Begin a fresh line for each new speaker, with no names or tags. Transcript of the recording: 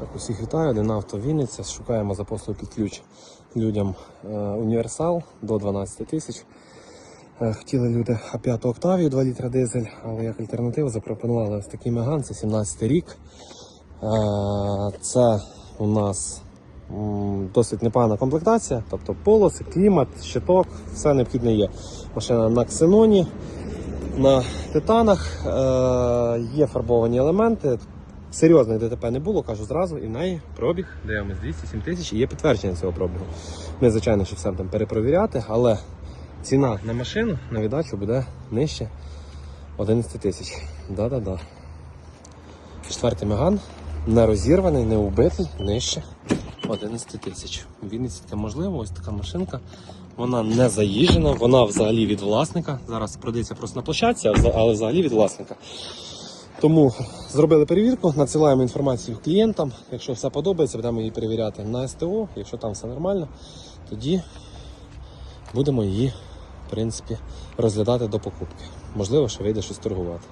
Так, усіх вітаю, один авто Вінниця. Шукаємо за послуг під ключ людям е, універсал до 12 тисяч. Е, Хотіли люди А5 Октавію 2 літра дизель, але як альтернативу запропонували ось такий Меган, це 17 рік. Е, Це у нас досить непогана комплектація, тобто полоси, клімат, щиток, все необхідне є. Машина на ксеноні, на титанах, є фарбовані елементи. Серйозних ДТП не було, кажу зразу, і в неї пробіг, дивимось 207 тисяч і є підтвердження цього пробігу. Ми, звичайно, що все будемо перепровіряти, але ціна на машину на віддачу буде нижче 11 тисяч. Да-да-да. Четвертий меган, не розірваний, не убитий, нижче 11 тисяч. Вінниці таке можливо, ось така машинка. Вона не заїжджена, вона взагалі від власника. Зараз продається просто на площадці, але взагалі від власника. Тому зробили перевірку, надсилаємо інформацію клієнтам. Якщо все подобається, будемо її перевіряти на СТО. Якщо там все нормально, тоді будемо її, в принципі, розглядати до покупки. Можливо, що вийде щось торгувати.